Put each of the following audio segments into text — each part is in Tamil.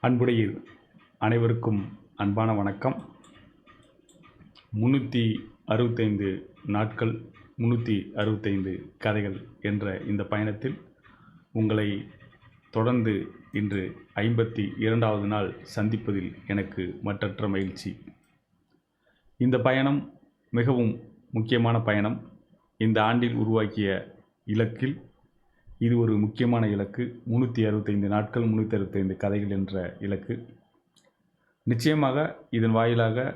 அன்புடைய அனைவருக்கும் அன்பான வணக்கம். முந்நூற்றி அறுபத்தைந்து நாட்கள் முந்நூற்றி அறுபத்தைந்து கதைகள் என்ற இந்த பயணத்தில் உங்களை தொடர்ந்து இன்று ஐம்பத்தி இரண்டாவது நாள் சந்திப்பதில் எனக்கு மற்றற்ற மகிழ்ச்சி. இந்த பயணம் மிகவும் முக்கியமான பயணம். இந்த ஆண்டில் உருவாக்கிய இலக்கில் இது ஒரு முக்கியமான இலக்கு. முந்நூற்றி அறுபத்தைந்து நாட்கள் முந்நூற்றி அறுபத்தைந்து கதைகள் என்ற இலக்கு. நிச்சயமாக இதன் வாயிலாக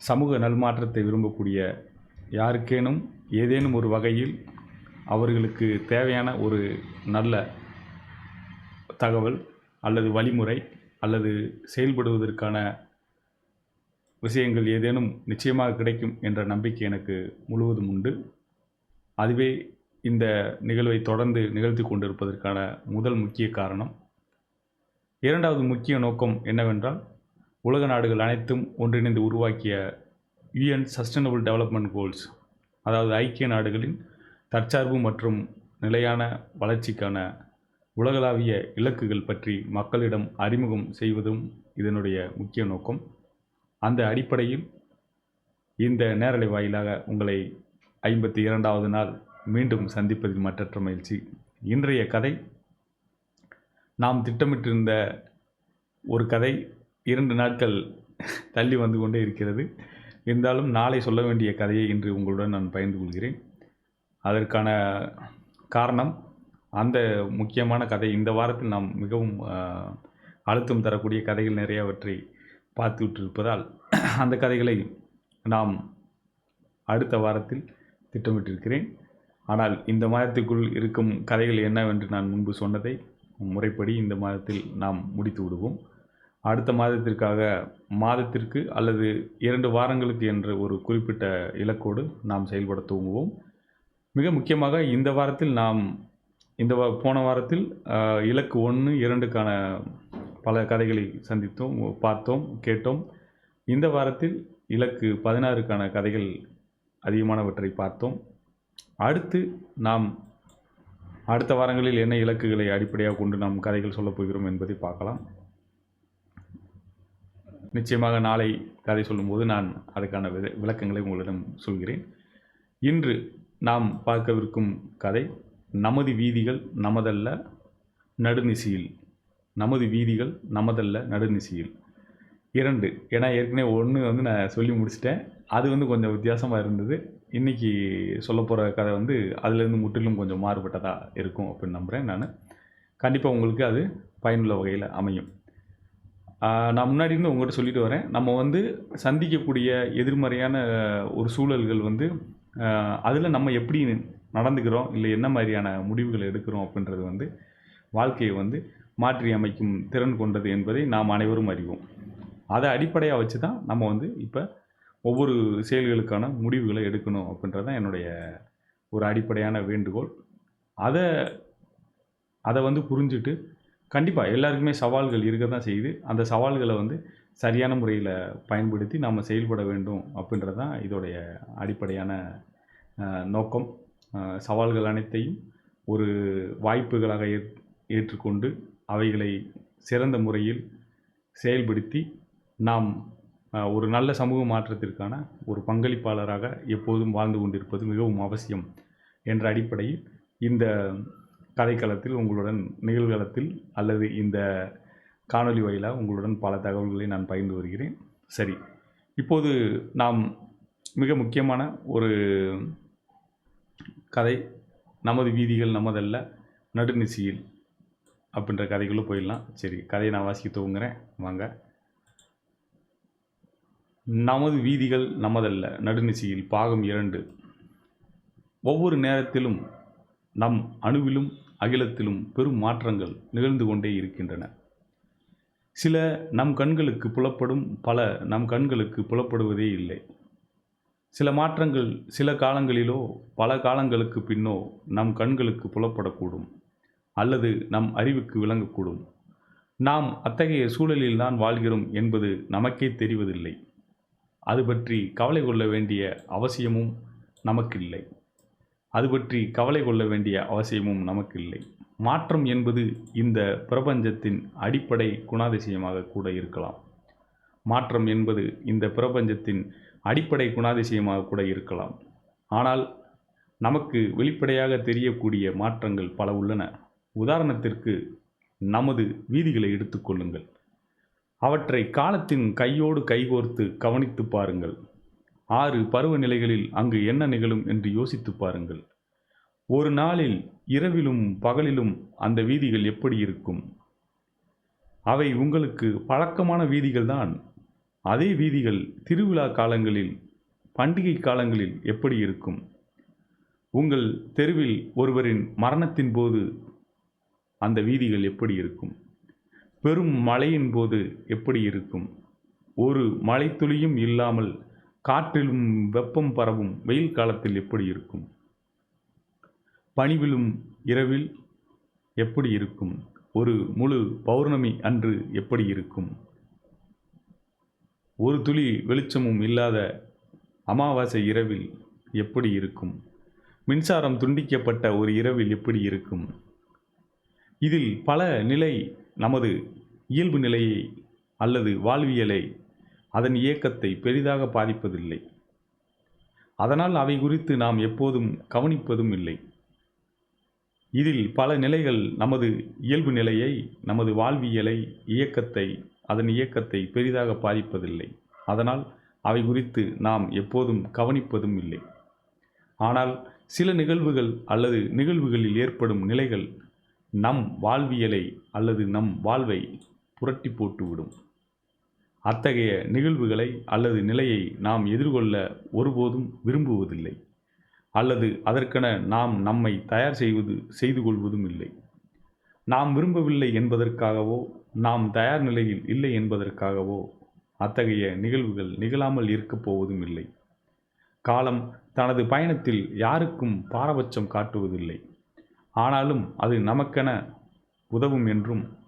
சமூக நல்மாற்றத்தை விரும்பக்கூடிய யாருக்கேனும் ஏதேனும் ஒரு வகையில் அவர்களுக்கு தேவையான ஒரு நல்ல தகவல் அல்லது வழிமுறை அல்லது செயல்படுவதற்கான விஷயங்கள் ஏதேனும் நிச்சயமாக கிடைக்கும் என்ற நம்பிக்கை எனக்கு முழுவதும் உண்டு. அதுவே இந்த நிகழ்வை தொடர்ந்து நிகழ்த்தி கொண்டிருப்பதற்கான முதல் முக்கிய காரணம் இரண்டாவது முக்கிய நோக்கம் என்னவென்றால் உலக நாடுகள் அனைத்தும் ஒன்றிணைந்து உருவாக்கிய யுஎன் சஸ்டைனபிள் டெவலப்மெண்ட் கோல்ஸ் அதாவது ஐக்கிய நாடுகளின் தற்சார்பு மற்றும் நிலையான வளர்ச்சிக்கான உலகளாவிய இலக்குகள் பற்றி மக்களிடம் அறிமுகம் செய்வதும் இதனுடைய முக்கிய நோக்கம். அந்த அடிப்படையில் இந்த நேரலை வாயிலாக உங்களை ஐம்பத்தி இரண்டாவது நாள் மீண்டும் சந்திப்பதில் மற்றற்ற மகிழ்ச்சி. இன்றைய கதை நாம் திட்டமிட்டிருந்த ஒரு கதை இரண்டு நாட்கள் தள்ளி வந்து கொண்டே இருக்கிறது. இருந்தாலும் நாளை சொல்ல வேண்டிய கதையை இன்று உங்களுடன் நான் பகிர்ந்து கொள்கிறேன். அதற்கான காரணம் அந்த முக்கியமான கதை இந்த வாரத்தில் நாம் மிகவும் அழுத்தம் தரக்கூடிய கதைகள் நிறையவற்றை பார்த்து விட்டிருப்பதால் அந்த கதைகளை நாம் அடுத்த வாரத்தில் திட்டமிட்டிருக்கிறேன். ஆனால் இந்த மாதத்துக்குள் இருக்கும் கதைகள் என்னவென்று நான் முன்பு சொன்னதை முறைப்படி இந்த மாதத்தில் நாம் முடித்து விடுவோம். அடுத்த மாதத்திற்காக மாதத்திற்கு அல்லது இரண்டு வாரங்களுக்கு என்ற ஒரு குறிப்பிட்ட இலக்கோடு நாம் செயல்பட துவங்குவோம். மிக முக்கியமாக இந்த வாரத்தில் நாம் இந்த வா போன வாரத்தில் இலக்கு ஒன்று இரண்டுக்கான பல கதைகளை சந்தித்தோம் பார்த்தோம் கேட்டோம். இந்த வாரத்தில் இலக்கு பதினாறுக்கான கதைகள் அதிகமானவற்றை பார்த்தோம். அடுத்து நாம் அடுத்த வாரங்களில் என்ன இலக்குகளை அடிப்படையாக கொண்டு நாம் கதைகள் சொல்லப் போகிறோம் என்பதை பார்க்கலாம். நிச்சயமாக நாளை கதை சொல்லும்போது நான் அதுக்கான வித- விளக்கங்களை உங்களிடம் சொல்கிறேன். இன்று நாம் பார்க்கவிருக்கும் கதை நமது வீதிகள் நமதல்ல நடுநிசியில். நமது வீதிகள் நமதல்ல நடுநிசியில். இரண்டு. ஏன்னா ஏற்கனவே ஒன்று வந்து நான் சொல்லி முடிச்சிட்டேன். அது வந்து கொஞ்சம் வித்தியாசமாக இருந்தது. இன்றைக்கி சொல்ல போகிற கதை வந்து அதுலேருந்து முற்றிலும் கொஞ்சம் மாறுபட்டதாக இருக்கும் அப்படின்னு நம்புகிறேன் நான். கண்டிப்பாக உங்களுக்கு அது பயனுள்ள வகையில் அமையும். நான் முன்னாடி இருந்து உங்கள்கிட்ட சொல்லிட்டு வரேன். நம்ம வந்து சந்திக்கக்கூடிய எதிர்மறையான ஒரு சூழல்கள் வந்து அதில் நம்ம எப்படி நடந்துக்கிறோம் இல்லை என்ன மாதிரியான முடிவுகள் எடுக்கிறோம் அப்படின்றது வந்து வாழ்க்கையை வந்து மாற்றி அமைக்கும் திறன் கொண்டது என்பதை நாம் அனைவரும் அறிவோம். அதை அடிப்படையாக வச்சு தான் நம்ம வந்து இப்போ ஒவ்வொரு செயல்களுக்கான முடிவுகளை எடுக்கணும் அப்படின்றது தான் என்னுடைய ஒரு அடிப்படையான வேண்டுகோள். அதை அதை வந்து புரிஞ்சுட்டு கண்டிப்பாக எல்லாருக்குமே சவால்கள் இருக்க தான் செய்யுது. அந்த சவால்களை வந்து சரியான முறையில் பயன்படுத்தி நாம் செயல்பட வேண்டும் அப்படின்றது தான் இதோடைய அடிப்படையான நோக்கம். சவால்கள் அனைத்தையும் ஒரு வாய்ப்புகளாக ஏற் ஏற்றுக்கொண்டு அவைகளை சிறந்த முறையில் செயல்படுத்தி நாம் ஒரு நல்ல சமூக மாற்றத்திற்கான ஒரு பங்களிப்பாளராக எப்போதும் வாழ்ந்து கொண்டிருப்பது மிகவும் அவசியம் என்ற அடிப்படையில் இந்த கதைக்களத்தில் உங்களுடன் நிகழ்களத்தில் அல்லது இந்த காணொளி வாயிலாக உங்களுடன் பல தகவல்களை நான் பகிர்ந்து வருகிறேன். சரி இப்போது நாம் மிக முக்கியமான ஒரு கதை நமது வீதிகள் நமதல்ல நடுநிசியில் அப்படின்ற கதைக்குள்ளே போயிடலாம். சரி கதையை நான் வாசிக்க துவங்குறேன். வாங்க. நமது வீதிகள் நமதல்ல. நடுநிசையில் பாகம் இரண்டு. ஒவ்வொரு நேரத்திலும் நம் அணுவிலும் அகிலத்திலும் பெரும் மாற்றங்கள் நிகழ்ந்து கொண்டே இருக்கின்றன. சில நம் கண்களுக்கு புலப்படும் பல நம் கண்களுக்கு புலப்படுவதே இல்லை. சில மாற்றங்கள் சில காலங்களிலோ பல காலங்களுக்கு பின்னோ நம் கண்களுக்கு புலப்படக்கூடும் அல்லது நம் அறிவுக்கு விளங்கக்கூடும். நாம் அத்தகைய சூழலில்தான் வாழ்கிறோம் என்பது நமக்கே தெரிவதில்லை. அது பற்றி கவலை கொள்ள வேண்டிய அவசியமும் நமக்கில்லை. அது பற்றி கவலை கொள்ள வேண்டிய அவசியமும் நமக்கு இல்லை மாற்றம் என்பது இந்த பிரபஞ்சத்தின் அடிப்படை குணாதிசயமாக கூட இருக்கலாம். மாற்றம் என்பது இந்த பிரபஞ்சத்தின் அடிப்படை குணாதிசயமாக கூட இருக்கலாம். ஆனால் நமக்கு வெளிப்படையாக தெரியக்கூடிய மாற்றங்கள் பல உள்ளன. உதாரணத்திற்கு நமது வீதிகளை எடுத்துக்கொள்ளுங்கள் அவற்றை காலத்தின் கையோடு கைகோர்த்து கவனித்து பாருங்கள். ஆறு பருவநிலைகளில் அங்கு என்ன நிகழும் என்று யோசித்து பாருங்கள். ஒரு நாளில் இரவிலும் பகலிலும் அந்த வீதிகள் எப்படி இருக்கும்? அவை உங்களுக்கு பழக்கமான வீதிகள்தான் அதே வீதிகள் திருவிழா காலங்களில் பண்டிகை காலங்களில் எப்படி இருக்கும்? உங்கள் தெருவில் ஒருவரின் மரணத்தின் போது அந்த வீதிகள் எப்படி இருக்கும்? பெரும் மழையின் போது எப்படி இருக்கும்? ஒரு மழைத்துளியும் இல்லாமல் காற்றிலும் வெப்பம் பரவும் வெயில் காலத்தில் எப்படி இருக்கும்? பணிவிலும் இரவில் எப்படி இருக்கும்? ஒரு முழு பௌர்ணமி அன்று எப்படி இருக்கும்? ஒரு துளி வெளிச்சமும் இல்லாத அமாவாசை இரவில் எப்படி இருக்கும்? மின்சாரம் துண்டிக்கப்பட்ட ஒரு இரவில் எப்படி இருக்கும்? இதில் பல நிலை நமது இயல்பு நிலையை அல்லது வாழ்வியலை அதன் இயக்கத்தை பெரிதாக பாதிப்பதில்லை. அதனால் அவை குறித்து நாம் எப்போதும் கவனிப்பதும் இல்லை. இதில் பல நிலைகள் நமது இயல்பு நிலையை நமது வாழ்வியலை இயக்கத்தை அதன் இயக்கத்தை பெரிதாக பாதிப்பதில்லை. அதனால் அவை குறித்து நாம் எப்போதும் கவனிப்பதும் இல்லை. ஆனால் சில நிகழ்வுகள் அல்லது நிகழ்வுகளில் ஏற்படும் நிலைகள் நம் வாழ்வியலை அல்லது நம் வாழ்வை புரட்டி போட்டுவிடும். அத்தகைய நிகழ்வுகளை அல்லது நிலையை நாம் எதிர்கொள்ள ஒருபோதும் விரும்புவதில்லை. அல்லது அதற்கென நாம் நம்மை தயார் செய்வது செய்து கொள்வதும் இல்லை. நாம் விரும்பவில்லை என்பதற்காகவோ நாம் தயார் நிலையில் இல்லை என்பதற்காகவோ அத்தகைய நிகழ்வுகள் நிகழாமல் இருக்கப் போவதும் இல்லை. காலம் தனது பயணத்தில் யாருக்கும் பாரபட்சம் காட்டுவதில்லை. ஆனாலும் அது நமக்கென உதவும் என்றும்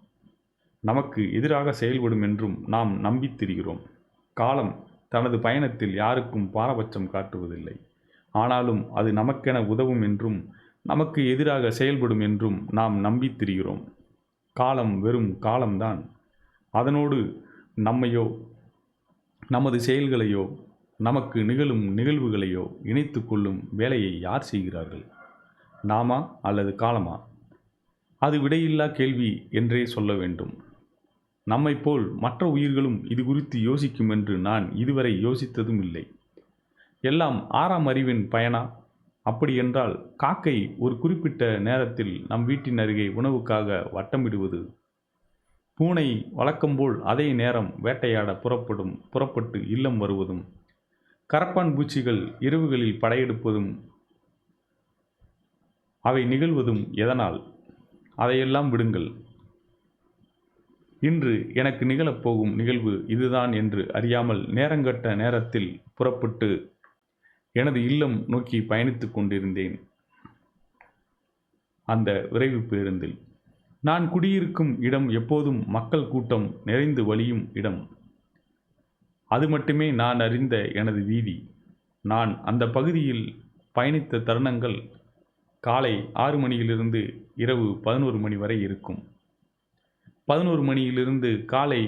நமக்கு எதிராக செயல்படும் என்றும் நாம் நம்பித் திரிகிறோம் காலம் தனது பயணத்தில் யாருக்கும் பாரபட்சம் காட்டுவதில்லை. ஆனாலும் அது நமக்கென உதவும் என்றும் நமக்கு எதிராக செயல்படும் என்றும் நாம் நம்பித் திரிகிறோம் காலம் வெறும் காலம்தான். அதனோடு நம்மையோ நமது செயல்களையோ நமக்கு நிகழும் நிகழ்வுகளையோ இணைத்து கொள்ளும் வேலையை யார் செய்கிறார்கள்? நாமா அல்லது காலமா? அது விடையில்லா கேள்வி என்றே சொல்ல வேண்டும். நம்மைப் போல் மற்ற உயிர்களும் இது குறித்து யோசிக்கும் என்று நான் இதுவரை யோசித்ததும் இல்லை. எல்லாம் ஆறாம் அறிவின் பயனா? அப்படியென்றால் காக்கை ஒரு குறிப்பிட்ட நேரத்தில் நம் வீட்டின் அருகே உணவுக்காக வட்டமிடுவது. பூனை வழக்கம்போல் அதே நேரம் வேட்டையாட புறப்படும் புறப்பட்டு இல்லம் வருவதும். கரப்பான் பூச்சிகள் இரவுகளில் படையெடுப்பதும் அவை நிகழ்வதும் எதனால்? அதையெல்லாம் விடுங்கள். இன்று எனக்கு நிகழப்போகும் நிகழ்வு இதுதான் என்று அறியாமல் நேரங்கட்ட நேரத்தில் புறப்பட்டு எனது இல்லம் நோக்கி பயணித்துக் கொண்டிருந்தேன். அந்த விரைவு பேருந்தில். நான் குடியிருக்கும் இடம் எப்போதும் மக்கள் கூட்டம் நிறைந்து வழியும் இடம். அது மட்டுமே நான் அறிந்த எனது வீதி. நான் அந்த பகுதியில் பயணித்த தருணங்கள் காலை ஆறு மணியிலிருந்து இரவு பதினோரு மணி வரை இருக்கும். பதினோரு மணியிலிருந்து காலை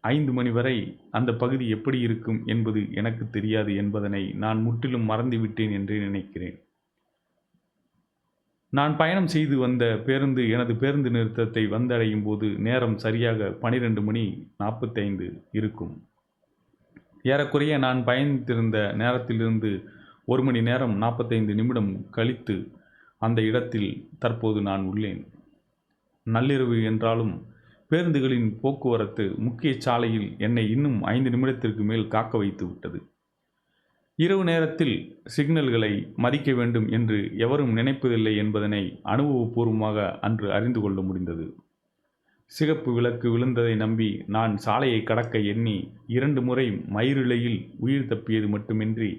ஐந்து மணி வரை அந்த பகுதி எப்படி இருக்கும் என்பது எனக்கு தெரியாது என்பதனை நான் முற்றிலும் மறந்துவிட்டேன் என்றே நினைக்கிறேன். நான் பயணம் செய்து வந்த பேருந்து எனது பேருந்து நிறுத்தத்தை வந்தடையும் போது நேரம் சரியாக பனிரெண்டு மணி நாற்பத்தைந்து இருக்கும். ஏறக்குறைய நான் பயணித்திருந்த நேரத்திலிருந்து ஒரு மணி நேரம் நாற்பத்தைந்து நிமிடம் கழித்து அந்த இடத்தில் தற்போது நான் உள்ளேன். நள்ளிரவு என்றாலும் பேருந்துகளின் போக்குவரத்து முக்கிய சாலையில் என்னை இன்னும் ஐந்து நிமிடத்திற்கு மேல் காக்க வைத்து விட்டது. இரவு நேரத்தில் சிக்னல்களை மதிக்க வேண்டும் என்று எவரும் நினைப்பதில்லை என்பதனை அனுபவபூர்வமாக அன்று அறிந்து கொள்ள முடிந்தது. சிகப்பு விளக்கு விழுந்ததை நம்பி நான் சாலையை கடக்க எண்ணி இரண்டு முறை மயிரிழையில் உயிர் தப்பியது மட்டுமின்றி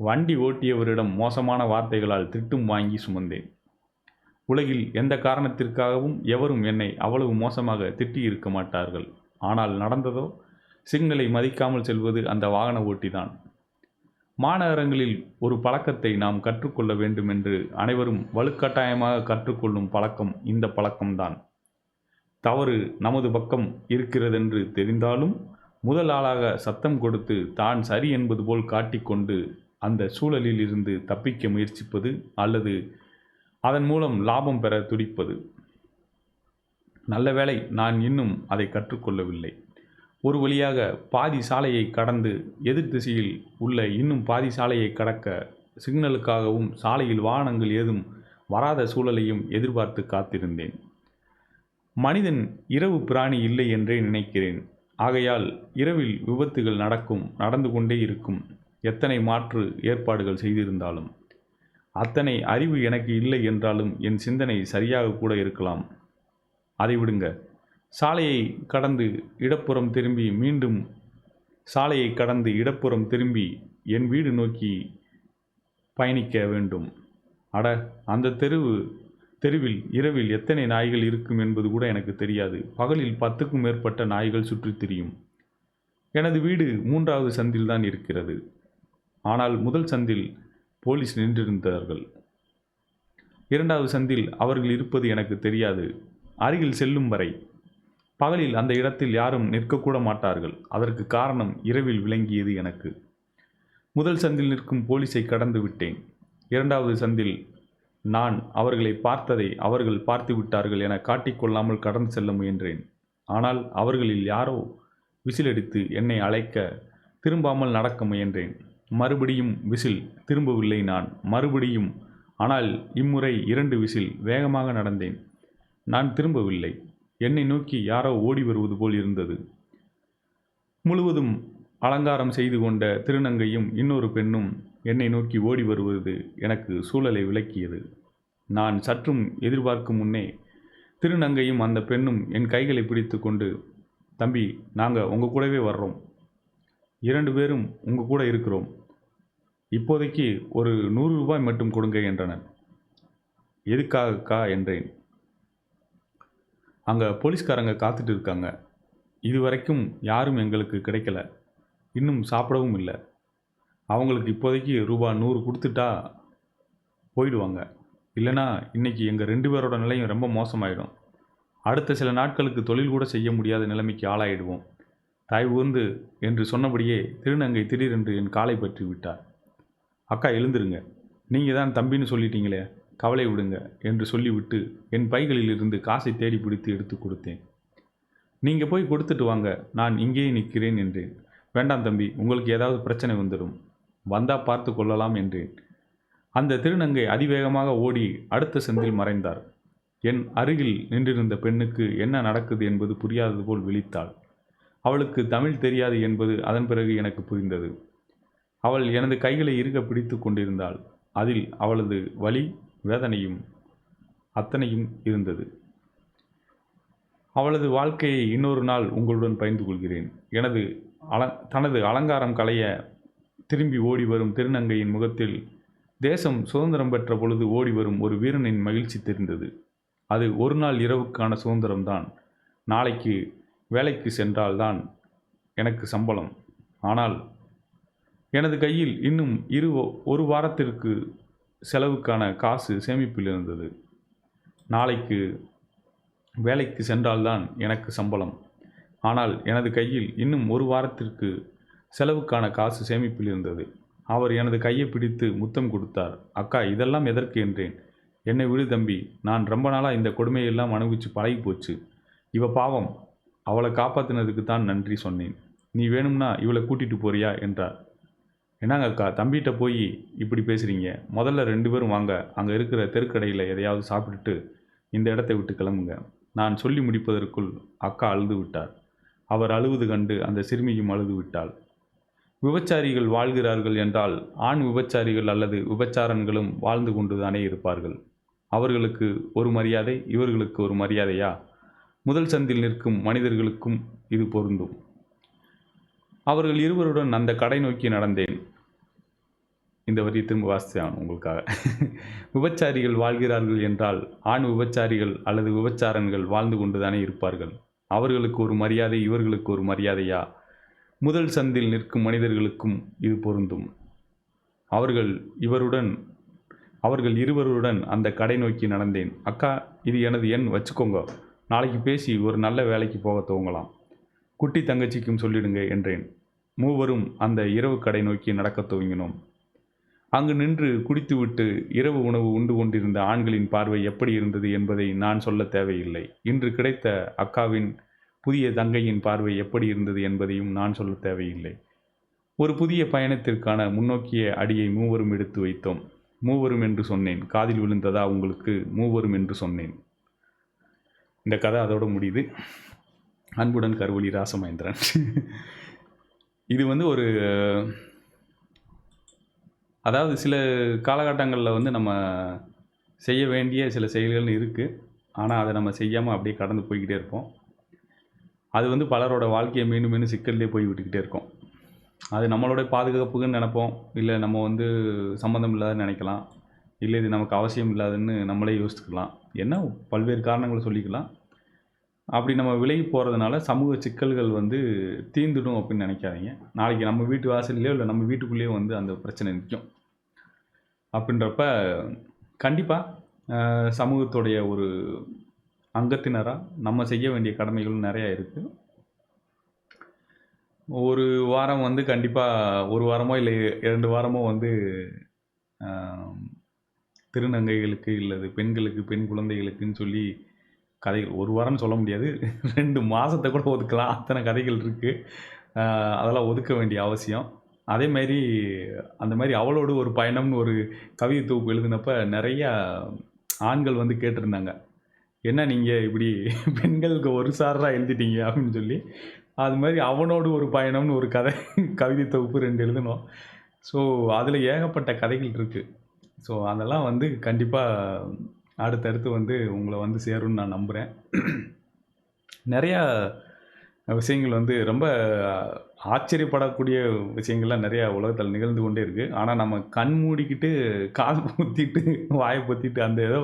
வண்டி ஓட்டியவரிடம் மோசமான வார்த்தைகளால் திட்டும் வாங்கி சுமந்தேன். உலகில் எந்த காரணத்திற்காகவும் எவரும் என்னை அவ்வளவு மோசமாக திட்டியிருக்க மாட்டார்கள். ஆனால் நடந்ததோ? சிக்னலை மதிக்காமல் செல்வது அந்த வாகன ஓட்டிதான். மாநகரங்களில் ஒரு பழக்கத்தை நாம் கற்றுக்கொள்ள வேண்டும் என்று அனைவரும் வலுக்கட்டாயமாக கற்றுக்கொள்ளும் பழக்கம் இந்த பழக்கம்தான். தவறு நமது பக்கம் இருக்கிறதென்று தெரிந்தாலும் முதல் ஆளாக சத்தம் கொடுத்து தான் சரி என்பது போல் காட்டிக்கொண்டு அந்த சூழலில் இருந்து தப்பிக்க முயற்சிப்பது அல்லது அதன் மூலம் லாபம் பெற துடிப்பது. நல்ல வேளை நான் இன்னும் அதை கற்றுக்கொள்ளவில்லை. ஒரு வழியாக பாதி சாலையை கடந்து எதிர் திசையில் உள்ள இன்னும் பாதி சாலையை கடக்க சிக்னலுக்காகவும் சாலையில் வாகனங்கள் ஏதும் வராத சூழலையும் எதிர்பார்த்து காத்திருந்தேன். மனிதன் இரவு பிராணி இல்லை என்றே நினைக்கிறேன். ஆகையால் இரவில் விபத்துகள் நடக்கும் நடந்து கொண்டே இருக்கும். எத்தனை மாற்று ஏற்பாடுகள் செய்திருந்தாலும். அத்தனை அறிவு எனக்கு இல்லை என்றாலும் என் சிந்தனை சரியாக கூட இருக்கலாம். அதை விடுங்க. சாலையை கடந்து இடப்புறம் திரும்பி மீண்டும் சாலையை கடந்து இடப்புறம் திரும்பி என் வீடு நோக்கி பயணிக்க வேண்டும். அட அந்த தெருவு தெருவில் இரவில் எத்தனை நாய்கள் இருக்கும் என்பது கூட எனக்கு தெரியாது. பகலில் பத்துக்கும் மேற்பட்ட நாய்கள் சுற்றித் திரியும். எனது வீடு மூன்றாவது சந்தில்தான் இருக்கிறது. ஆனால் முதல் சந்தில் போலீஸ் நின்றிருந்தார்கள். இரண்டாவது சந்தில் அவர்கள் இருப்பது எனக்கு தெரியாது. அருகில் செல்லும் வரை. பகலில் அந்த இடத்தில் யாரும் நிற்கக்கூட மாட்டார்கள். அதற்கு காரணம் இரவில் விளங்கியது எனக்கு. முதல் சந்தில் நிற்கும் போலீஸை கடந்து விட்டேன். இரண்டாவது சந்தில் நான் அவர்களை பார்த்ததை அவர்கள் பார்த்து விட்டார்கள் என காட்டிக்கொள்ளாமல் கடந்து செல்ல முயன்றேன். ஆனால் அவர்களில் யாரோ விசிலடித்து என்னை அழைக்க திரும்பாமல் நடக்க முயன்றேன். மறுபடியும் விசில் திரும்பவில்லை நான். மறுபடியும். ஆனால் இம்முறை இரண்டு விசில் வேகமாக நடந்தேன். நான் திரும்பவில்லை. என்னை நோக்கி யாரோ ஓடி வருவது போல் இருந்தது. முழுவதும் அலங்காரம் செய்து கொண்ட திருநங்கையும் இன்னொரு பெண்ணும் என்னை நோக்கி ஓடி வருவது எனக்கு சூழலை விளக்கியது. நான் சற்றும் எதிர்பார்க்கும் முன்னே திருநங்கையும் அந்த பெண்ணும் என் கைகளை பிடித்து கொண்டு தம்பி நாங்கள் உங்கள் கூடவே வர்றோம். இரண்டு பேரும் உங்கள் கூட இருக்கிறோம். இப்போதைக்கு ஒரு நூறு ரூபாய் மட்டும் கொடுங்க என்றனர். எதுக்காகக்கா என்றேன். அங்கே போலீஸ்காரங்க காத்துட்டு இருக்காங்க. இது வரைக்கும் யாரும் எங்களுக்கு கிடைக்கல. இன்னும் சாப்பிடவும் இல்லை. அவங்களுக்கு இப்போதைக்கு ரூபா நூறு கொடுத்துட்டா போயிடுவாங்க. இல்லைனா இன்றைக்கி எங்கள் ரெண்டு பேரோட நிலையும் ரொம்ப மோசமாயிடும். அடுத்த சில நாட்களுக்கு தொழில் கூட செய்ய முடியாத நிலைமைக்கு ஆளாயிடுவோம். தாய் ஊர்ந்து என்று சொன்னபடியே திருநங்கை திடீரென்று என் காலை பற்றி விட்டார். அக்கா எழுந்துருங்க. நீங்கள் தான் தம்பின்னு சொல்லிட்டீங்களே கவலை விடுங்க என்று சொல்லிவிட்டு என் பைகளில் இருந்து காசை தேடி பிடித்து எடுத்து கொடுத்தேன். நீங்கள் போய் கொடுத்துட்டு வாங்க நான் இங்கேயே நிற்கிறேன் என்றேன். வேண்டாம் தம்பி உங்களுக்கு ஏதாவது பிரச்சனை வந்துடும் வந்தா பார்த்து கொள்ளலாம் என்றேன். அந்த திருநங்கை அதிவேகமாக ஓடி அடுத்த செந்தில் மறைந்தார். என் அருகில் நின்றிருந்த பெண்ணுக்கு என்ன நடக்குது என்பது புரியாதது போல் விழித்தாள். அவளுக்கு தமிழ் தெரியாது என்பது அதன் பிறகு எனக்கு புரிந்தது. அவள் எனது கைகளை இறுக பிடித்து கொண்டிருந்தாள். அதில் அவளது வலி வேதனையும் அத்தனையும் இருந்தது. அவளது வாழ்க்கையை இன்னொரு நாள் உங்களுடன் பகிர்ந்து கொள்கிறேன். எனது அல தனது அலங்காரம் களைய திரும்பி ஓடி வரும் திருநங்கையின் முகத்தில் தேசம் சுதந்திரம் பெற்ற பொழுது ஓடி வரும் ஒரு வீரனின் மகிழ்ச்சி தெரிந்தது. அது ஒரு நாள் இரவுக்கான சுதந்திரம்தான். நாளைக்கு வேலைக்கு சென்றால்தான் எனக்கு சம்பளம். ஆனால் எனது கையில் இன்னும் இரு ஒரு வாரத்திற்கு செலவுக்கான காசு சேமிப்பில் இருந்தது. நாளைக்கு வேலைக்கு சென்றால்தான் எனக்கு சம்பளம். ஆனால் எனது கையில் இன்னும் ஒரு வாரத்திற்கு செலவுக்கான காசு சேமிப்பில் இருந்தது. அவர் எனது கையை பிடித்து முத்தம் கொடுத்தார். அக்கா இதெல்லாம் எதற்கு? என்றேன். என்னை விடு தம்பி நான் ரொம்ப நாளாக இந்த கொடுமையெல்லாம் அனுபவித்து பழகி போச்சு இவ பாவம். அவளை காப்பாற்றினதுக்கு தான் நன்றி சொன்னேன். நீ வேணும்னா இவளை கூட்டிகிட்டு போறியா? என்றார் என்னங்க அக்கா தம்பிகிட்ட போய் இப்படி பேசுகிறீங்க முதல்ல ரெண்டு பேரும் வாங்க. அங்கே இருக்கிற தெருக்கடையில் எதையாவது சாப்பிட்டுட்டு இந்த இடத்தை விட்டு கிளம்புங்க. நான் சொல்லி முடிப்பதற்குள் அக்கா அழுது விட்டார் அவர் அழுவது கண்டு அந்த சிறுமியும் அழுது விட்டாள். விபச்சாரிகள் வாழ்கிறார்கள் என்றால் ஆண் விபச்சாரிகள் அல்லது விபச்சாரன்களும் வாழ்ந்து கொண்டுதானே இருப்பார்கள்? அவர்களுக்கு ஒரு மரியாதை இவர்களுக்கு ஒரு மரியாதையா? முதல் சந்தில் நிற்கும் மனிதர்களுக்கும் இது பொருந்தும். அவர்கள் இருவருடன் அந்த கடை நோக்கி நடந்தேன். இந்த வரி திரும்ப வாசித்தான் உங்களுக்காக. விபச்சாரிகள் வாழ்கிறார்கள் என்றால் ஆண் விபச்சாரிகள் அல்லது விபச்சாரன்கள் வாழ்ந்து கொண்டுதானே இருப்பார்கள். அவர்களுக்கு ஒரு மரியாதை இவர்களுக்கு ஒரு மரியாதையா? முதல் சந்தில் நிற்கும் மனிதர்களுக்கும் இது பொருந்தும். அவர்கள் இவருடன் அவர்கள் இருவருடன் அந்த கடை நோக்கி நடந்தேன். அக்கா இது எனது எண் வச்சுக்கோங்க. நாளைக்கு பேசி ஒரு நல்ல வேலைக்கு போக துவங்கலாம். குட்டி தங்கச்சிக்கும் சொல்லிடுங்க என்றேன். மூவரும் அந்த இரவு கடை நோக்கி நடக்கத் துவங்கினோம். அங்கு நின்று குடித்துவிட்டு இரவு உணவு உண்டு கொண்டிருந்த ஆண்களின் பார்வை எப்படி இருந்தது என்பதை நான் சொல்ல தேவையில்லை. இன்று கிடைத்த அக்காவின் புதிய தங்கையின் பார்வை எப்படி இருந்தது என்பதையும் நான் சொல்ல தேவையில்லை. ஒரு புதிய பயணத்திற்கான முன்னோக்கிய அடியை மூவரும் எடுத்து வைத்தோம். மூவரும் என்று சொன்னேன். காதில் விழுந்ததா உங்களுக்கு? மூவரும் என்று சொன்னேன். இந்த கதை அதோட முடியுது. அன்புடன் கருவொலி ராசமேந்திரன் இது வந்து ஒரு அதாவது சில காலகட்டங்களில் வந்து நம்ம செய்ய வேண்டிய சில செயல்கள்னு இருக்குது ஆனால் அதை நம்ம செய்யாமல் அப்படியே கடந்து போய்கிட்டே இருப்போம். அது வந்து பலரோட வாழ்க்கையை மீண்டும் மீண்டும் சிக்கல்லே போய் விட்டுக்கிட்டே இருக்கோம். அது நம்மளோட பாதுகாப்புக்குன்னு நினைப்போம். இல்லை நம்ம வந்து சம்மந்தம் இல்லாத நினைக்கலாம். இல்லை இது நமக்கு அவசியம் இல்லாதுன்னு நம்மளே யோசிச்சுக்கலாம். என்ன? பல்வேறு காரணங்களை சொல்லிக்கலாம். அப்படி நம்ம விலகி போகிறதுனால சமூக சிக்கல்கள் வந்து தீந்துடும் அப்படின்னு நினைக்காதீங்க. நாளைக்கு நம்ம வீட்டு வாசல்லையோ இல்லை நம்ம வீட்டுக்குள்ளேயோ வந்து அந்த பிரச்சனை நிற்கும். அப்படின்றப்ப கண்டிப்பாக சமூகத்துடைய ஒரு அங்கத்தினராக நம்ம செய்ய வேண்டிய கடமைகளும் நிறையா இருக்குது ஒரு வாரம் வந்து கண்டிப்பாக ஒரு வாரமோ இல்லை இரண்டு வாரமோ வந்து திருநங்கைகளுக்கு இல்லது பெண்களுக்கு பெண் குழந்தைகளுக்குன்னு சொல்லி கதைகள் ஒரு வாரம்னு சொல்ல முடியாது. ரெண்டு மாதத்தை கூட ஒதுக்கலாம். அத்தனை கதைகள் இருக்குது அதெல்லாம் ஒதுக்க வேண்டிய அவசியம். அதே மாதிரி அந்த மாதிரி அவளோடு ஒரு பயணம்னு ஒரு கவிதை தொகுப்பு எழுதினப்ப நிறையா ஆண்கள் வந்து கேட்டிருந்தாங்க. என்ன நீங்கள் இப்படி பெண்களுக்கு ஒரு சாராக எழுதிட்டீங்க? அப்படின்னு சொல்லி. அது மாதிரி அவனோடு ஒரு பயணம்னு ஒரு கதை கவிதை தொகுப்பு ரெண்டு எழுதினோம். ஸோ அதில் ஏகப்பட்ட கதைகள் இருக்குது ஸோ அதெல்லாம் வந்து கண்டிப்பாக அடுத்தடுத்து வந்து உங்களை வந்து சேரும்னு நான் நம்புகிறேன் நிறையா விஷயங்கள் வந்து ரொம்ப ஆச்சரியப்படக்கூடிய விஷயங்கள்லாம் நிறையா உலகத்தில் நிகழ்ந்து கொண்டே இருக்குது ஆனால் நம்ம கண் மூடிக்கிட்டு கால் பொத்திட்டு வாயை பொத்திட்டு அந்த ஏதோ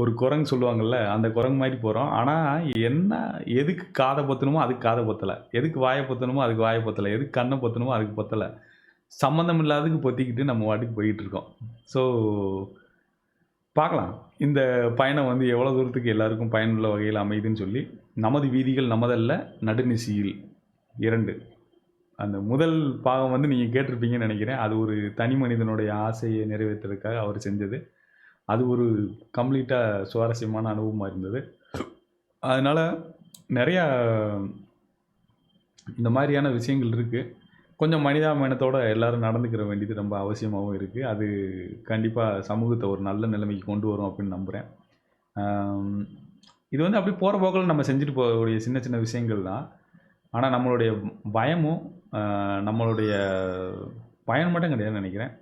ஒரு குரங்கு சொல்லுவாங்கள்ல அந்த குரங்கு மாதிரி போகிறோம் ஆனால் என்ன எதுக்கு காதை பொத்தணுமோ அதுக்கு காதை பொத்தலை. எதுக்கு வாயை பொத்தணுமோ அதுக்கு வாயை பொத்தலை. எதுக்கு கண்ணை பொத்தணுமோ அதுக்கு பொத்தலை. சம்மந்தம் இல்லாததுக்கு பொத்திக்கிட்டு நம்ம வாட்டுக்கு போயிட்டு இருக்கோம் ஸோ பார்க்கலாம். இந்த பயணம் வந்து எவ்வளோ தூரத்துக்கு எல்லாருக்கும் பயனுள்ள வகையில் அமையுதுன்னு சொல்லி நமது வீதிகள் நமதல்ல நடுநிசியில் இரண்டு. அந்த முதல் பாகம் வந்து நீங்கள் கேட்டிருப்பீங்கன்னு நினைக்கிறேன். அது ஒரு தனி மனிதனுடைய ஆசையை நிறைவேற்றுறதுக்காக அவர் செஞ்சது. அது ஒரு கம்ப்ளீட்டாக சுவாரஸ்யமான அனுபவமாக இருந்தது. அதனால் நிறையா இந்த மாதிரியான விஷயங்கள் இருக்குது கொஞ்சம் மனிதாபிமானத்தோட எல்லோரும் நடந்துக்கிற வேண்டியது ரொம்ப அவசியமாகவும் இருக்குது அது கண்டிப்பாக சமூகத்தை ஒரு நல்ல நிலைமைக்கு கொண்டு வரும் அப்படின்னு நம்புகிறேன் இது வந்து அப்படி போகிற போக்கில் நம்ம செஞ்சுட்டு போகக்கூடிய சின்ன சின்ன விஷயங்கள் தான். ஆனால் நம்மளுடைய பயமும் நம்மளுடைய பயன் மட்டும் கிடையாதுன்னு நினைக்கிறேன்.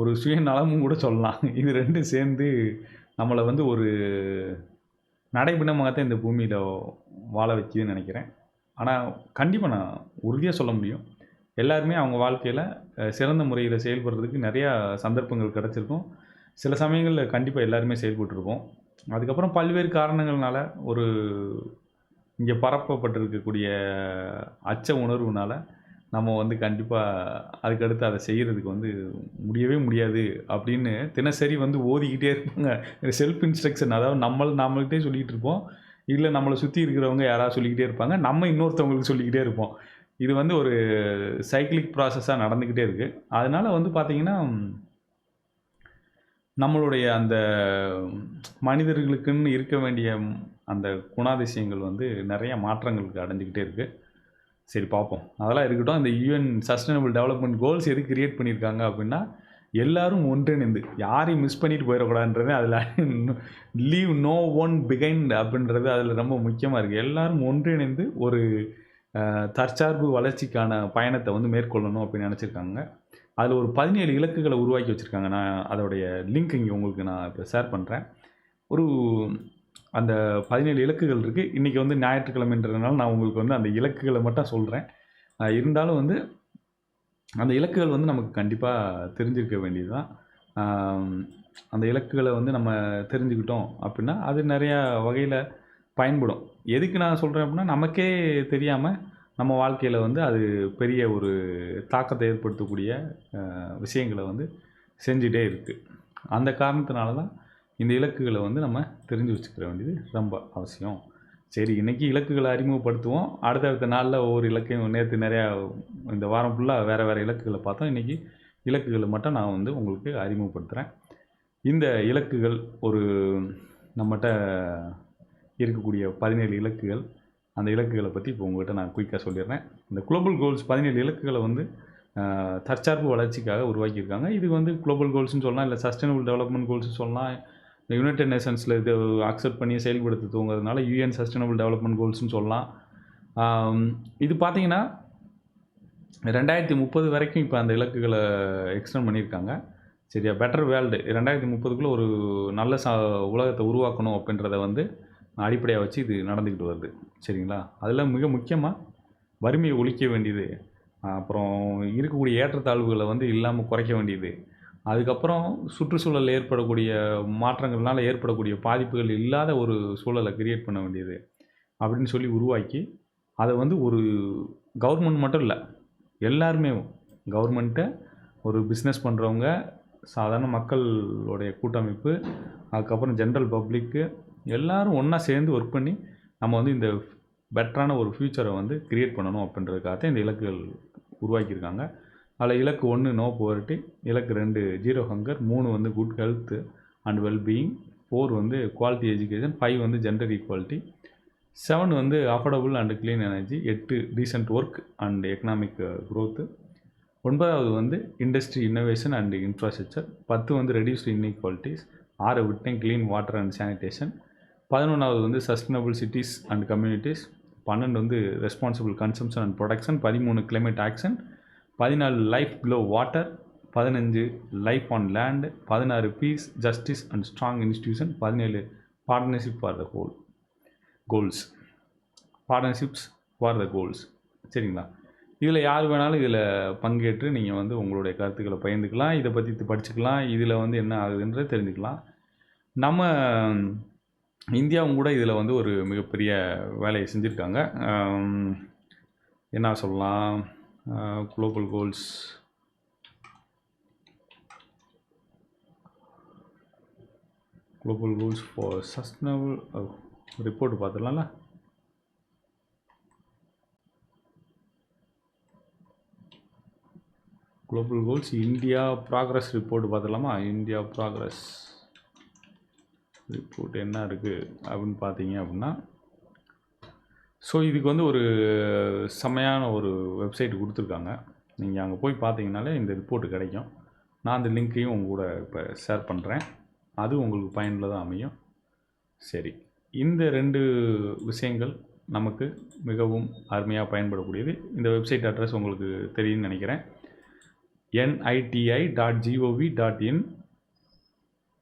ஒரு சுயநலமும் கூட சொல்லலாம். இது ரெண்டும் சேர்ந்து நம்மளை வந்து ஒரு நடைபிணமாகத்தான் இந்த பூமியில் வாழ வைக்குதுன்னு நினைக்கிறேன். ஆனால் கண்டிப்பாக நான் உறுதியாக சொல்ல முடியும். எல்லாருமே அவங்க வாழ்க்கையில் சிறந்த முறையில் செயல்படுறதுக்கு நிறையா சந்தர்ப்பங்கள் கிடச்சிருக்கும். சில சமயங்களில் கண்டிப்பாக எல்லாருமே செயல்பட்டுருப்போம். அதுக்கப்புறம் பல்வேறு காரணங்கள்னால ஒரு இங்கே பரப்பப்பட்டிருக்கக்கூடிய அச்ச உணர்வுனால் நம்ம வந்து கண்டிப்பாக அதுக்கடுத்து அதை செய்கிறதுக்கு வந்து முடியவே முடியாது அப்படின்னு தினசரி வந்து ஓதிக்கிட்டே இருப்பாங்க. செல்ஃப் இன்ஸ்ட்ரக்ஷன் அதாவது நம்மள நம்மள்கிட்டே சொல்லிக்கிட்டு இருப்போம். இல்லை நம்மளை சுற்றி இருக்கிறவங்க யாராவது சொல்லிக்கிட்டே இருப்பாங்க. நம்ம இன்னொருத்தவங்களுக்கு சொல்லிக்கிட்டே இருப்போம். இது வந்து ஒரு சைக்கிளிக் ப்ராசஸாக நடந்துக்கிட்டே இருக்குது அதனால் வந்து பார்த்திங்கன்னா நம்மளுடைய அந்த மனிதர்களுக்குன்னு இருக்க வேண்டிய அந்த குணாதிசயங்கள் வந்து நிறைய மாற்றங்களுக்கு அடைஞ்சிக்கிட்டே இருக்குது சரி பார்ப்போம் அதெல்லாம் இருக்கட்டும். இந்த யூஎன் சஸ்டைனபிள் டெவலப்மெண்ட் கோல்ஸ் எது கிரியேட் பண்ணியிருக்காங்க அப்படின்னா எல்லாரும் ஒன்றிணைந்து யாரையும் மிஸ் பண்ணிட்டு போயிடக்கூடாதுன்றது அதில் லீவ் நோ ஒன் பிகைண்ட் அப்படின்றது அதில் ரொம்ப முக்கியமாக இருக்குது எல்லோரும் ஒன்றிணைந்து ஒரு தற்சார்பு வளர்ச்சிக்கான பயணத்தை வந்து மேற்கொள்ளணும் அப்படின்னு நினச்சிருக்காங்க. அதில் ஒரு பதினேழு இலக்குகளை உருவாக்கி வச்சுருக்காங்க. நான் அதோடைய லிங்க் இங்கே உங்களுக்கு நான் இப்போ ஷேர் பண்ணுறேன் ஒரு அந்த பதினேழு இலக்குகள் இருக்குது இன்றைக்கி வந்து ஞாயிற்றுக்கிழமைன்றதுனால நான் உங்களுக்கு வந்து அந்த இலக்குகளை மட்டும் சொல்கிறேன் இருந்தாலும் வந்து அந்த இலக்குகள் வந்து நமக்கு கண்டிப்பாக தெரிஞ்சிருக்க வேண்டியது தான் அந்த இலக்குகளை வந்து நம்ம தெரிஞ்சுக்கிட்டோம் அப்படின்னா அது நிறையா வகையில் பயன்படும். எதுக்கு நான் சொல்கிறேன் அப்படின்னா நமக்கே தெரியாமல் நம்ம வாழ்க்கையில் வந்து அது பெரிய ஒரு தாக்கத்தை ஏற்படுத்தக்கூடிய விஷயங்களை வந்து செஞ்சுட்டே இருக்குது அந்த காரணத்தினால தான் இந்த இலக்குகளை வந்து நம்ம தெரிஞ்சு வச்சுக்கிற வேண்டியது ரொம்ப அவசியம். சரி இன்றைக்கி இலக்குகளை அறிமுகப்படுத்துவோம். அடுத்தடுத்த நாளில் ஒவ்வொரு இலக்கையும் நேற்று நிறையா இந்த வாரம் ஃபுல்லாக வேறு வேறு இலக்குகளை பார்த்தோம். இன்றைக்கி இலக்குகளை மட்டும் நான் வந்து உங்களுக்கு அறிமுகப்படுத்துகிறேன் இந்த இலக்குகள் ஒரு நம்மகிட்ட இருக்கக்கூடிய பதினேழு இலக்குகள் அந்த இலக்குகளை பற்றி இப்போ உங்கள்கிட்ட நான் குயிக்காக சொல்லிடுறேன். இந்த குளோபல் கோல்ஸ் பதினேழு இலக்குகளை வந்து தற்சார்பு வளர்ச்சிக்காக உருவாக்கியிருக்காங்க. இது வந்து குளோபல் கோல்ஸ்னு சொல்லலாம் இல்லை சஸ்டைனபிள் டெவலப்மெண்ட் கோல்ஸ்னு சொல்லலாம். இந்த யுனைடெட் நேஷன்ஸில் இது அக்செப்ட் பண்ணி செயல்படுத்த தூங்குறதுனால யூஎன் சஸ்டைனபிள் டெவலப்மெண்ட் கோல்ஸ்னு சொல்லலாம். இது பார்த்தீங்கன்னா ரெண்டாயிரத்தி முப்பது வரைக்கும் இப்போ அந்த இலக்குகளை எக்ஸ்டெண்ட் பண்ணியிருக்காங்க. சரியா? பெட்டர் வேர்ல்டு ரெண்டாயிரத்தி முப்பதுக்குள்ளே ஒரு நல்ல ச உலகத்தை உருவாக்கணும் அப்படின்றத வந்து அடிப்படையாக வச்சு இது நடந்துக்கிட்டு வருது. சரிங்களா? அதில் மிக முக்கியமாக வறுமையை ஒழிக்க வேண்டியது அப்புறம் இருக்கக்கூடிய ஏற்றத்தாழ்வுகளை வந்து இல்லாமல் குறைக்க வேண்டியது அதுக்கப்புறம் சுற்றுச்சூழலில் ஏற்படக்கூடிய மாற்றங்கள்னால் ஏற்படக்கூடிய பாதிப்புகள் இல்லாத ஒரு சூழலை கிரியேட் பண்ண வேண்டியது அப்படின்னு சொல்லி உருவாக்கி அதை வந்து ஒரு கவர்மெண்ட் மட்டும் இல்லை எல்லாருமே கவர்மெண்ட்டை ஒரு பிஸ்னஸ் பண்ணுறவங்க சாதாரண மக்களுடைய கூட்டமைப்பு அதுக்கப்புறம் ஜென்ரல் பப்ளிக்கு எல்லாரும் ஒன்றா சேர்ந்து ஒர்க் பண்ணி நம்ம வந்து இந்த பெட்டரான ஒரு ஃப்யூச்சரை வந்து க்ரியேட் பண்ணணும் அப்படின்றதுக்காக தான் இந்த இலக்குகள் உருவாக்கியிருக்காங்க. அதில் இலக்கு ஒன்று நோ போவர்ட்டி இலக்கு ரெண்டு ஜீரோ ஹங்கர் மூணு வந்து good health and wellbeing four வந்து குவாலிட்டி எஜுகேஷன் ஃபைவ் வந்து ஜெண்டர் ஈக்குவாலிட்டி செவன் வந்து அஃபோர்டபுள் அண்ட் க்ளீன் எனர்ஜி எட்டு decent work and economic growth ஒன்பதாவது வந்து இண்டஸ்ட்ரி இன்னோவேஷன் அண்ட் இன்ஃப்ராஸ்ட்ரக்சர் பத்து வந்து ரெடியூஸ்டு இன்இக்வாலிட்டிஸ் ஆறு விட்டேன் க்ளீன் வாட்டர் அண்ட் சானிடேஷன் பதினொன்றாவது வந்து சஸ்டைனபிள் சிட்டிஸ் அண்ட் கம்யூனிட்டிஸ் பன்னெண்டு வந்து ரெஸ்பான்சிபிள் கன்சம்ஷன் அண்ட் ப்ரொடக்ஷன் பதிமூணு கிளைமேட் ஆக்ஷன் பதினாலு லைஃப் பிலோ வாட்டர் பதினஞ்சு லைஃப் ஆன் லேண்டு பதினாறு peace justice and strong institution பதினேழு partnership for the goal goals partnerships for the goals சரிங்களா? இதில் யார் வேணாலும் இதில் பங்கேற்று நீங்கள் வந்து உங்களுடைய கருத்துக்களை பகிர்ந்துக்கலாம். இதை பற்றி படிச்சுக்கலாம். இதில் வந்து என்ன ஆகுதுன்றதை தெரிஞ்சுக்கலாம். நம்ம இந்தியாவும் கூட இதில் வந்து ஒரு மிகப்பெரிய வேலையை செஞ்சுருக்காங்க. என்ன சொல்லலாம்? Global goals global goals for sustainable report பார்த்துடலாம்ல? Global goals India progress report பார்த்துடலாமா? இந்தியா ப்ராக்ரஸ் ரிப்போர்ட் என்ன இருக்குது அப்படின்னு பார்த்தீங்க அப்படின்னா ஸோ இதுக்கு வந்து ஒரு செம்மையான ஒரு வெப்சைட் கொடுத்துருக்காங்க. நீங்கள் அங்கே போய் பார்த்தீங்கனாலே இந்த ரிப்போர்ட்டு கிடைக்கும். நான் அந்த லிங்க்கையும் உங்க கூட இப்போ ஷேர் பண்ணுறேன் அது உங்களுக்கு பயனுள்ளதாக அமையும். சரி இந்த ரெண்டு விஷயங்கள் நமக்கு மிகவும் அருமையாக பயன்படக்கூடியது. இந்த வெப்சைட் அட்ரஸ் உங்களுக்கு தெரியும்னு நினைக்கிறேன். NITI dot GOV dot in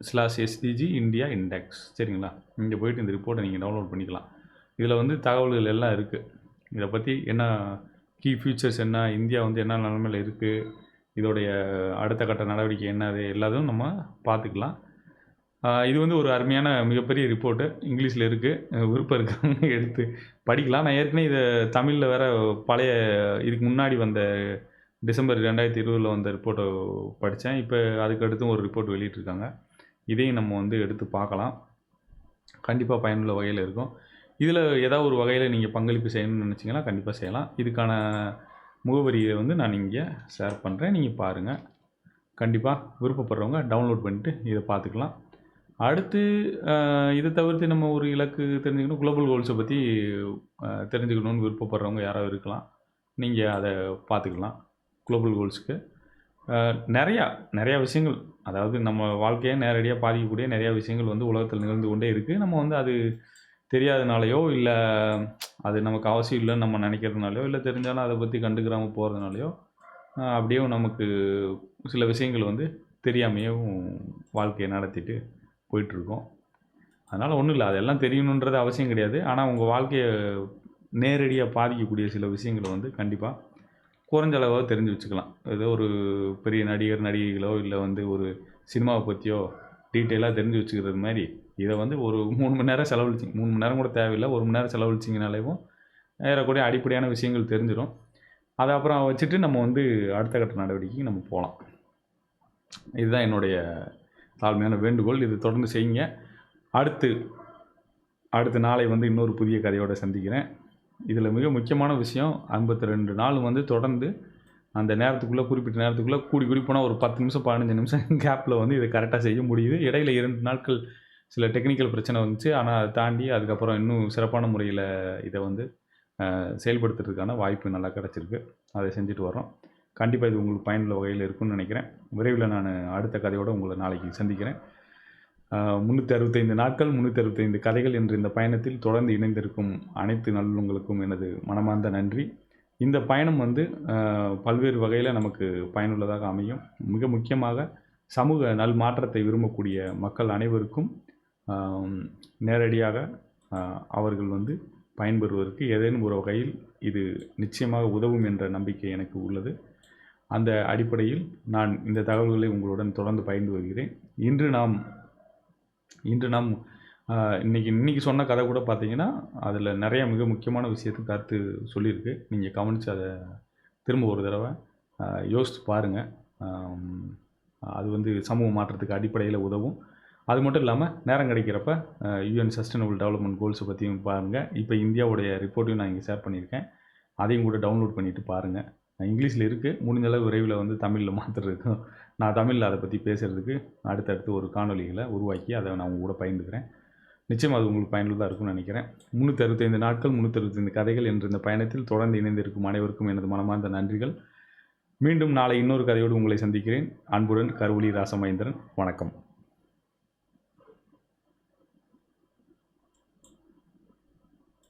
slash SDG India index சரிங்களா? இங்கே போயிட்டு இந்த ரிப்போர்ட்டை நீங்கள் டவுன்லோட் பண்ணிக்கலாம். இதில் வந்து தகவல்கள் எல்லாம் இருக்குது இதை பற்றி என்ன கீ ஃபியூச்சர்ஸ் என்ன இந்தியா வந்து என்ன நிலமையில் இருக்குது இதோடைய அடுத்த கட்ட நடவடிக்கை என்னது எல்லாத்தையும் நம்ம பார்த்துக்கலாம். இது வந்து ஒரு அருமையான மிகப்பெரிய ரிப்போர்ட்டு இங்கிலீஷில் இருக்குது விருப்பம் இருக்கிறவங்க எடுத்து படிக்கலாம். நான் ஏற்கனவே இதை தமிழில் வேற பழைய இதுக்கு முன்னாடி வந்த டிசம்பர் ரெண்டாயிரத்தி இருபதில் வந்த ரிப்போர்ட்டை படித்தேன் இப்போ அதுக்கு அடுத்தும் ஒரு ரிப்போர்ட் வெளியிட்டிருக்காங்க. இதையும் நம்ம வந்து எடுத்து பார்க்கலாம். கண்டிப்பாக பயனுள்ள வகையில் இருக்கும். இதில் ஏதாவது ஒரு வகையில் நீங்கள் பங்களிப்பு செய்யணும்னு நினச்சிங்கன்னா கண்டிப்பாக செய்யலாம். இதுக்கான முகவரியை வந்து நான் இங்கே ஷேர் பண்ணுறேன் நீங்கள் பாருங்கள் கண்டிப்பாக விருப்பப்படுறவங்க டவுன்லோட் பண்ணிட்டு இதை பார்த்துக்கலாம். அடுத்து இதை தவிர்த்து நம்ம ஒரு இலக்கு தெரிஞ்சுக்கணும். குளோபல் கோல்ஸை பற்றி தெரிஞ்சுக்கணுன்னு தெரிஞ்சுக்கணும்னு விருப்பப்படுறவங்க யாராவது இருக்கலாம். நீங்கள் அதை பார்த்துக்கலாம். குளோபல் கோல்ஸுக்கு நிறையா நிறையா விஷயங்கள். அதாவது நம்ம வாழ்க்கையை நேரடியாக பாதிக்கக்கூடிய நிறையா விஷயங்கள் வந்து உலகத்தில் நிகழ்ந்து கொண்டே இருக்குது நம்ம வந்து அது தெரியாதனாலையோ இல்லை அது நமக்கு அவசியம் இல்லைன்னு நம்ம நினைக்கிறதுனாலையோ இல்லை தெரிஞ்சாலும் அதை பற்றி கண்டுக்கிறாமல் போகிறதுனாலையோ அப்படியே நமக்கு சில விஷயங்கள் வந்து தெரியாமையும் வாழ்க்கையை நடத்திட்டு போயிட்டுருக்கோம். அதனால் ஒன்றும் இல்லை. அதெல்லாம் தெரியணுன்றது அவசியம் கிடையாது. ஆனால் உங்கள் வாழ்க்கையை நேரடியாக பாதிக்கக்கூடிய சில விஷயங்களை வந்து கண்டிப்பாக குறைஞ்ச அளவாக தெரிஞ்சு வச்சுக்கலாம். ஏதோ ஒரு பெரிய நடிகர் நடிகைகளோ இல்லை வந்து ஒரு சினிமாவை பற்றியோ டீட்டெயிலாக தெரிஞ்சு வச்சுக்கிறது மாதிரி இதை வந்து ஒரு மூணு மணி நேரம் செலவழிச்சிங்க மூணு மணி நேரம் கூட தேவையில்லை. ஒரு மணி நேரம் செலவழிச்சிங்கனாலேயும் ஏறக்கூடிய அடிப்படையான விஷயங்கள் தெரிஞ்சிடும் அதை அப்புறம் வச்சுட்டு நம்ம வந்து அடுத்த கட்ட நடவடிக்கைக்கு நம்ம போகலாம் இதுதான் என்னுடைய தாழ்மையான வேண்டுகோள். இது தொடர்ந்து செய்யுங்க. அடுத்து அடுத்த நாளை வந்து இன்னொரு புதிய கதையோடு சந்திக்கிறேன். இதில் மிக முக்கியமான விஷயம் ஐம்பத்தி ரெண்டு நாள் வந்து தொடர்ந்து அந்த நேரத்துக்குள்ளே குறிப்பிட்ட நேரத்துக்குள்ளே கூடி கூடி போனால் ஒரு பத்து நிமிஷம் பதினஞ்சு நிமிஷம் கேப்பில் வந்து இதை கரெக்டாக செய்ய முடியுது. இடையில இரண்டு நாட்கள் சில டெக்னிக்கல் பிரச்சனை வந்துச்சு. ஆனால் அதை தாண்டி அதுக்கப்புறம் இன்னும் சிறப்பான முறையில் இதை வந்து செயல்படுத்துறதுக்கான வாய்ப்பு நல்லா கிடச்சிருக்கு. அதை செஞ்சுட்டு வரோம் கண்டிப்பாக இது உங்களுக்கு பயனுள்ள வகையில் இருக்கும்னு நினைக்கிறேன். விரைவில் நான் அடுத்த கதையோடு உங்களை நாளைக்கு சந்திக்கிறேன். முந்நூற்றி அறுபத்தைந்து நாட்கள் முந்நூற்றி அறுபத்தைந்து கதைகள் என்ற இந்த பயணத்தில் தொடர்ந்து இணைந்திருக்கும் அனைத்து நல்லுங்களுக்கும் எனது மனமார்ந்த நன்றி. இந்த பயணம் வந்து பல்வேறு வகையில் நமக்கு பயனுள்ளதாக அமையும். மிக முக்கியமாக சமூக நல் மாற்றத்தை விரும்பக்கூடிய மக்கள் அனைவருக்கும் நேரடியாக அவர்கள் வந்து பயன்பெறுவதற்கு ஏதேனும் ஒரு வகையில் இது நிச்சயமாக உதவும் என்ற நம்பிக்கை எனக்கு உள்ளது. அந்த அடிப்படையில் நான் இந்த தகவல்களை உங்களுடன் தொடர்ந்து பகிர்ந்து வருகிறேன். இன்று நாம் இன்று நாம் இன்றைக்கி இன்னைக்கு சொன்ன கதை கூட பார்த்தீங்கன்னா அதில் நிறைய மிக முக்கியமான விஷயத்தை கருத்து சொல்லியிருக்கு. நீங்கள் கவனித்து அதை திரும்ப ஒரு தடவை யோசித்து பாருங்கள் அது வந்து சமூக மாற்றத்துக்கு அடிப்படையில் உதவும். அது மட்டும் இல்லாமல் நேரம் கிடைக்கிறப்ப யூஎன் சஸ்டைனபிள் டெவலப்மெண்ட் கோல்ஸை பற்றியும் பாருங்கள் இப்போ இந்தியாவுடைய ரிப்போர்ட்டையும் நான் இங்கே ஷேர் பண்ணியிருக்கேன். அதையும் கூட டவுன்லோட் பண்ணிவிட்டு பாருங்கள் இங்கிலீஷில் இருக்குது முடிஞ்சளவு விரைவில் வந்து தமிழில் மாற்றுறதுக்கும் நான் தமிழில் அதை பற்றி பேசுகிறதுக்கு அடுத்தடுத்து ஒரு காணொலிகளை உருவாக்கி அதை நான் உங்க கூட பயந்துக்கிறேன் நிச்சயம் அது உங்களுக்கு பயனுள்ளதாக இருக்கும்னு நினைக்கிறேன். முந்நூற்றி அறுபத்தைந்து நாட்கள் முந்நூற்றி அறுபத்தைந்து கதைகள் என்ற இந்த பயணத்தில் தொடர்ந்து இணைந்திருக்கும் அனைவருக்கும் எனது மனமார்ந்த நன்றிகள். மீண்டும் நாளை இன்னொரு கதையோடு உங்களை சந்திக்கிறேன். அன்புடன் கருவொலி ராசமகேந்திரன். வணக்கம்.